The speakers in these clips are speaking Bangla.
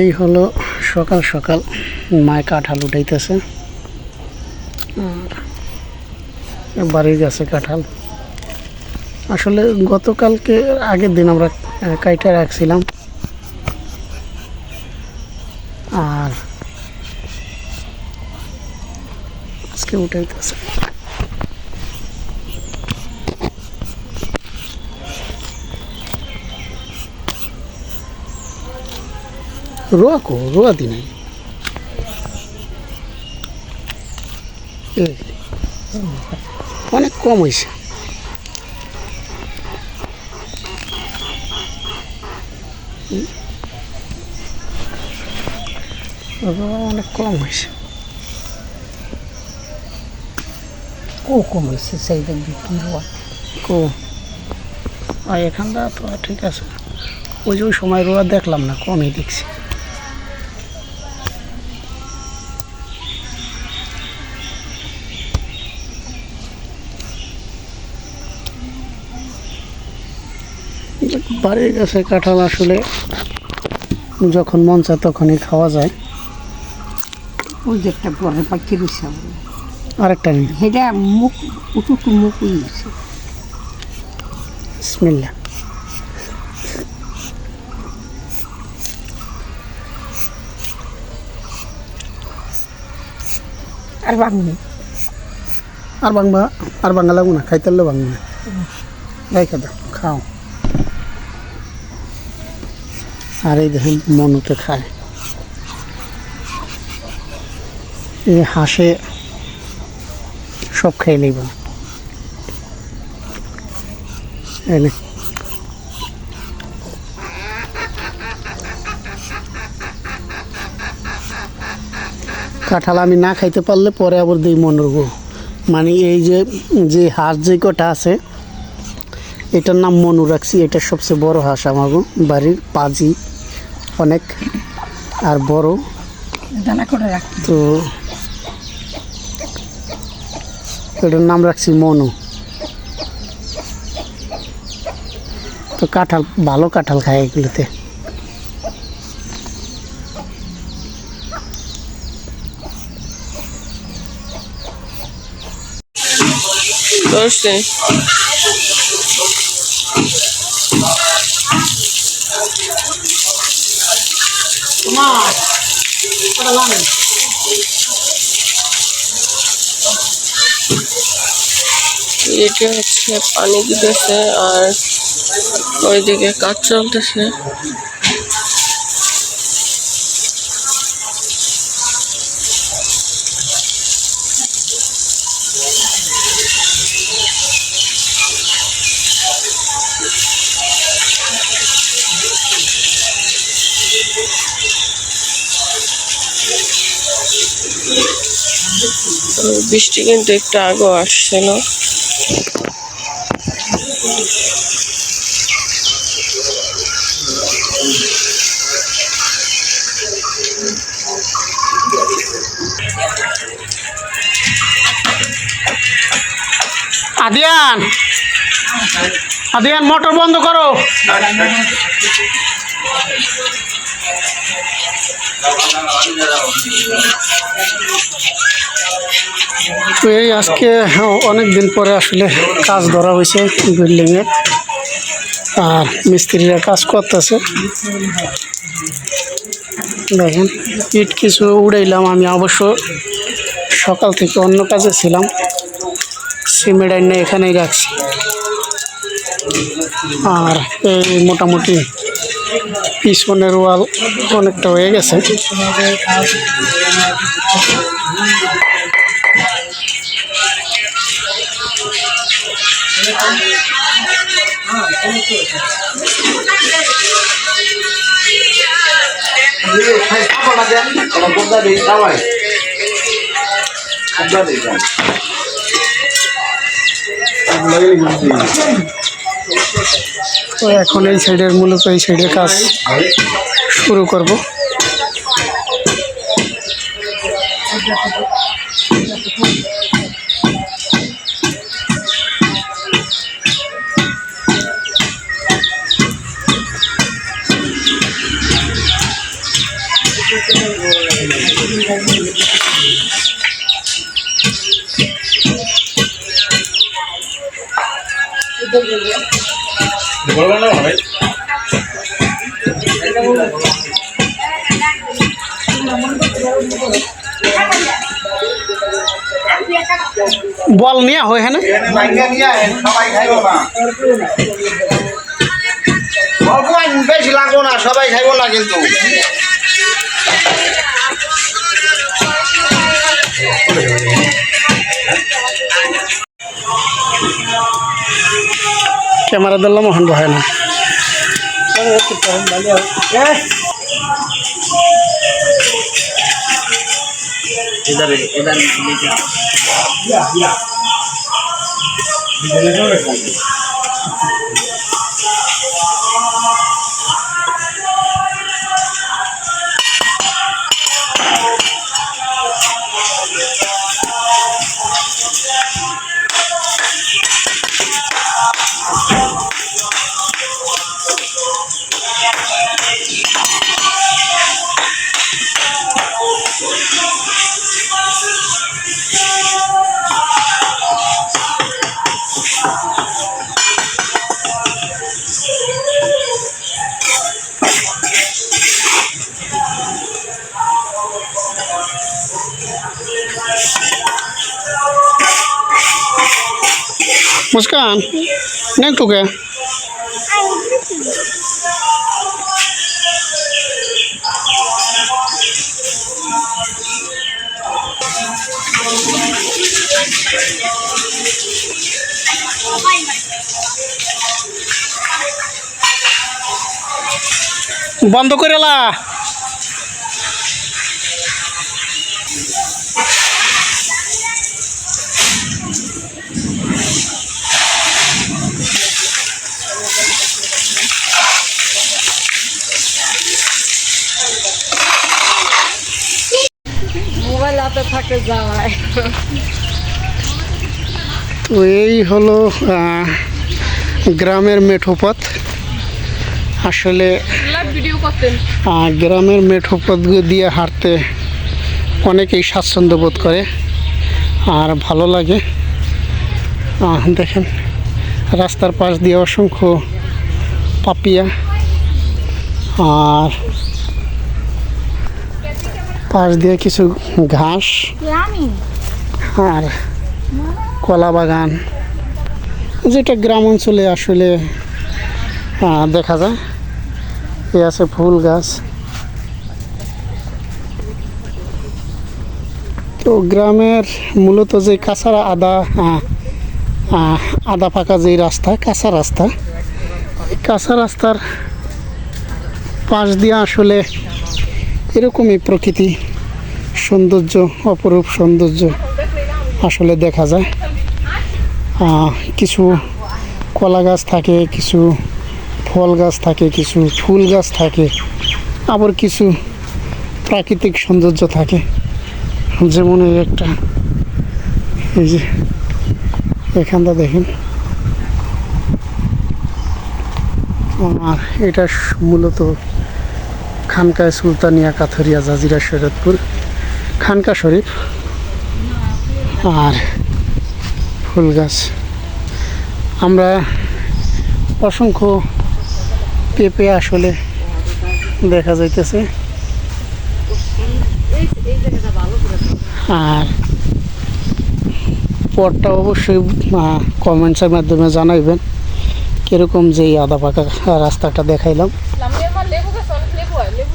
এই হলো সকাল সকাল মায় কাঁঠাল উঠাইতেছে। আর বাড়ির গাছে কাঁঠাল। আসলে গতকালকে আগের দিন আমরা কাইটা রাখছিলাম। আর আজকে উঠাইতেছে। রোয়া কো রোয়া দি নাই অনেক কম হয়েছে রোয়া অনেক কম হয়েছে ও কম হয়েছে সেই দেখবি কি হওয়া কো? আর এখানটা তো ঠিক আছে। ওই যে সময় রোয়া দেখলাম না কমই দেখছি। বাড়ির কাছে কাঁঠাল আসলে যখন মন চায় তখনই খাওয়া যায়। ওই যে একটা বড় পাখি রয়েছে আরেকটা নিন সেটা মুখ উটুটু মুখ বিসমিল্লা আর বাংলি আর বাংবা আর বাংলা লাগবো না খাইতে পারলে বাংলা দাও। আর এই দেখেন মনুতে খায়। এই হাঁসে সব খেয়ে নিব। কাঁঠাল আমি না খাইতে পারলে পরে আবার দিই মনের গো। মানে এই যে যে হাঁস যে কটা আছে, এটার নাম মনু রাখছি, এটা সবচেয়ে বড় হাঁস আমার বাড়ির পাজি। অনেক আর বড়। দানা করে রাখি তো এটার নাম রাখছি মনু। তো কাঁঠাল ভালো কাঁঠাল খায় এগুলোতে। ধরছে এটা হচ্ছে পানি দিতেছে আর ওইদিকে কাজ চলতেছে বৃষ্টি কিন্তু একটু আগেও আসছিল আদিয়ান আদিয়ান মোটর বন্ধ করো। তো এই আজকে অনেক দিন পরে আসলে কাজ ধরা হয়েছে বিল্ডিংয়ে আর মিস্ত্রিরা কাজ করতেছে। দেখেন, ইট কিছু উড়াইলাম আমি, অবশ্য সকাল থেকে অন্য কাজে ছিলাম। সিমেন্ট আইনে এখানেই রাখছি। আর এই মোটামুটি পিছনের ওয়াল অনেকটা হয়ে গেছে। তো এখন এই সাইডের মূলত এই সাইডের কাজ শুরু করব Thank you. বল নিয়ে হয় হ্যাঁ বেশ লাগবো না সবাই খাইব না কিন্তু। ক্যামেরা দিলাম ওখান হয় না। মুস্কান নেক তোকে। বন্ধ করে লা। যাওয়ায় তো এই হলো গ্রামের মেঠোপথ। আসলে গ্রামের মেঠোপথ দিয়ে হাঁটতে অনেকেই স্বাচ্ছন্দ্য বোধ করে আর ভালো লাগে। দেখেন রাস্তার পাশ দিয়ে অসংখ্য পাপিয়া আর পাশ দিয়ে কিছু ঘাস। আর কলা বাগান। যেটা গ্রাম অঞ্চলে আসলে দেখা যায়। এ আছে ফুল গাছ। তো গ্রামের মূলত যে কাঁচা আদা আদা পাকা যেই রাস্তা কাঁচা রাস্তা কাঁচা রাস্তার পাশ দিয়ে আসলে এরকমই প্রকৃতি, সৌন্দর্য, অপরূপ সৌন্দর্য আসলে দেখা যায়। কিছু কলা গাছ থাকে, কিছু ফল গাছ থাকে, কিছু ফুল গাছ থাকে, আবার কিছু প্রাকৃতিক সৌন্দর্য থাকে। যেমন এই একটা, এই যে এখানটা দেখেন। আর এটা মূলত খানকায় সুলতানিয়া কাথরিয়া জাজিরা শরৎপুর, খানকা শরীফ, আর ফুল গাছ আমরা অসংখ্য পেঁপে আসলে দেখা যাইতেছে। আর পরটা অবশ্যই কমেন্টসের মাধ্যমে জানাইবেন, কীরকম যে আদা পাকা রাস্তাটা দেখাইলাম লেবু গাছ অনেক লেবু হয় লেবু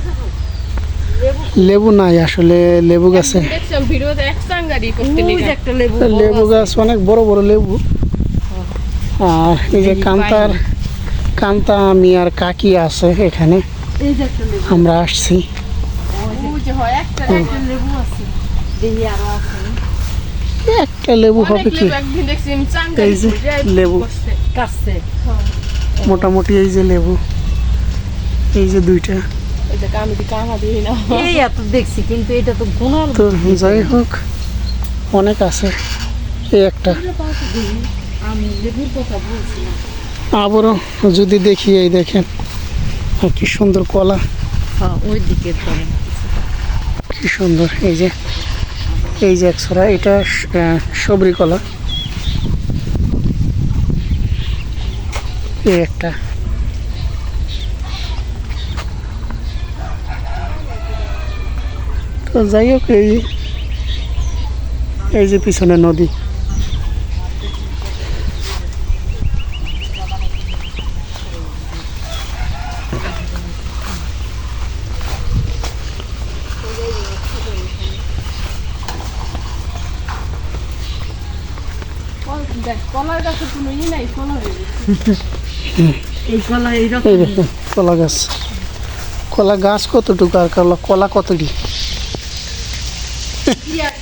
দেখো লেবু নাই আসলে লেবু গাছে। লেবু গাছ অনেক বড় বড় লেবু। আর এই যে কান্তার কান্তা আমি আর কাকি আছে এখানে। আমরা আসছি। হয় একটা লেবু হবে কি? এই যে লেবু। মোটামুটি এই যে লেবু। এই যে দুইটা। এই এত দেখছি কিন্তু এটা তো গুণার তো যাই হোক অনেক আছে। এই একটা। আমি লেবুর কথা বলছিলাম আবারও যদি দেখি এই দেখেন আর কি সুন্দর কলা। হ্যাঁ ওই দিকে কি সুন্দর এই যে এই যে একশোরা এটা সবরি কলা। এই একটা। তো যাই হোক এই এই যে পিছনে নদী কল- দেখ কলার গাছে কোনো ই নাই ফল হয়ে গেছে এই কলা এইরকম এই দেখুন কলা গাছ কলা গাছ কতটুকু আর কলা কলা কতটি